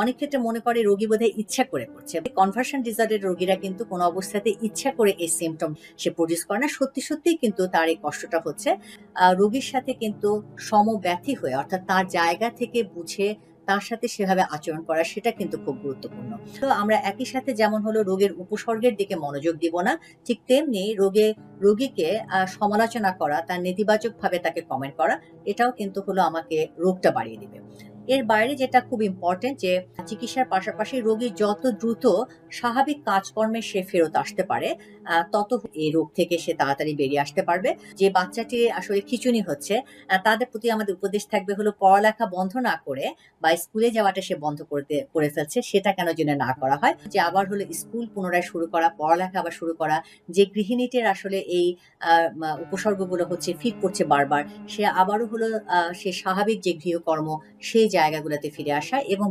অনেক ক্ষেত্রে মনে করে রোগী বোধহয় ইচ্ছা করে করছে। কনভার্সন ডিসঅর্ডার রোগীরা কিন্তু কোনো অবস্থাতে ইচ্ছা করে এই সিমটম সে প্রডিউস করে না। সত্যি সত্যিই কিন্তু তার এই কষ্টটা হচ্ছে। রোগীর সাথে কিন্তু সমব্যথী হয়ে, অর্থাৎ তার জায়গা থেকে বুঝে তার সাথে সেভাবে আচরণ করা, সেটা কিন্তু খুব গুরুত্বপূর্ণ। তো আমরা একই সাথে যেমন হলো রোগের উপসর্গের দিকে মনোযোগ দিব না, ঠিক তেমনি রোগে, রোগীকে সমালোচনা করা, তার নেতিবাচক ভাবে তাকে কমেন্ট করা, এটাও কিন্তু হলো আমাকে রোগটা বাড়িয়ে দিবে। এর বাইরে যেটা খুব ইম্পর্টেন্ট যে চিকিৎসার পাশাপাশি রোগী যত দ্রুত স্বাভাবিক কাজকর্মে সে ফেরত আসতে পারে তত এই রোগ থেকে সে তাড়াতাড়ি বেরিয়ে আসতে পারবে। যে বাচ্চাটি আসলে খিচুনি হচ্ছে তাদের প্রতি আমাদের উপদেশ থাকবে হলো পড়ালেখা বন্ধ না করে বা স্কুলে যাওয়াটা সে বন্ধ করতে, করে ফেলছে, সেটা কেন যেন না করা হয়। যে আবার হলো স্কুল পুনরায় শুরু করা, পড়ালেখা আবার শুরু করা, যে গৃহিণীটির আসলে এই উপসর্গগুলো হচ্ছে ফিট করছে বারবার, সে আবারও হলো সে স্বাভাবিক যে গৃহকর্ম সেই জায়গাগুলোতে ফিরে আসা এবং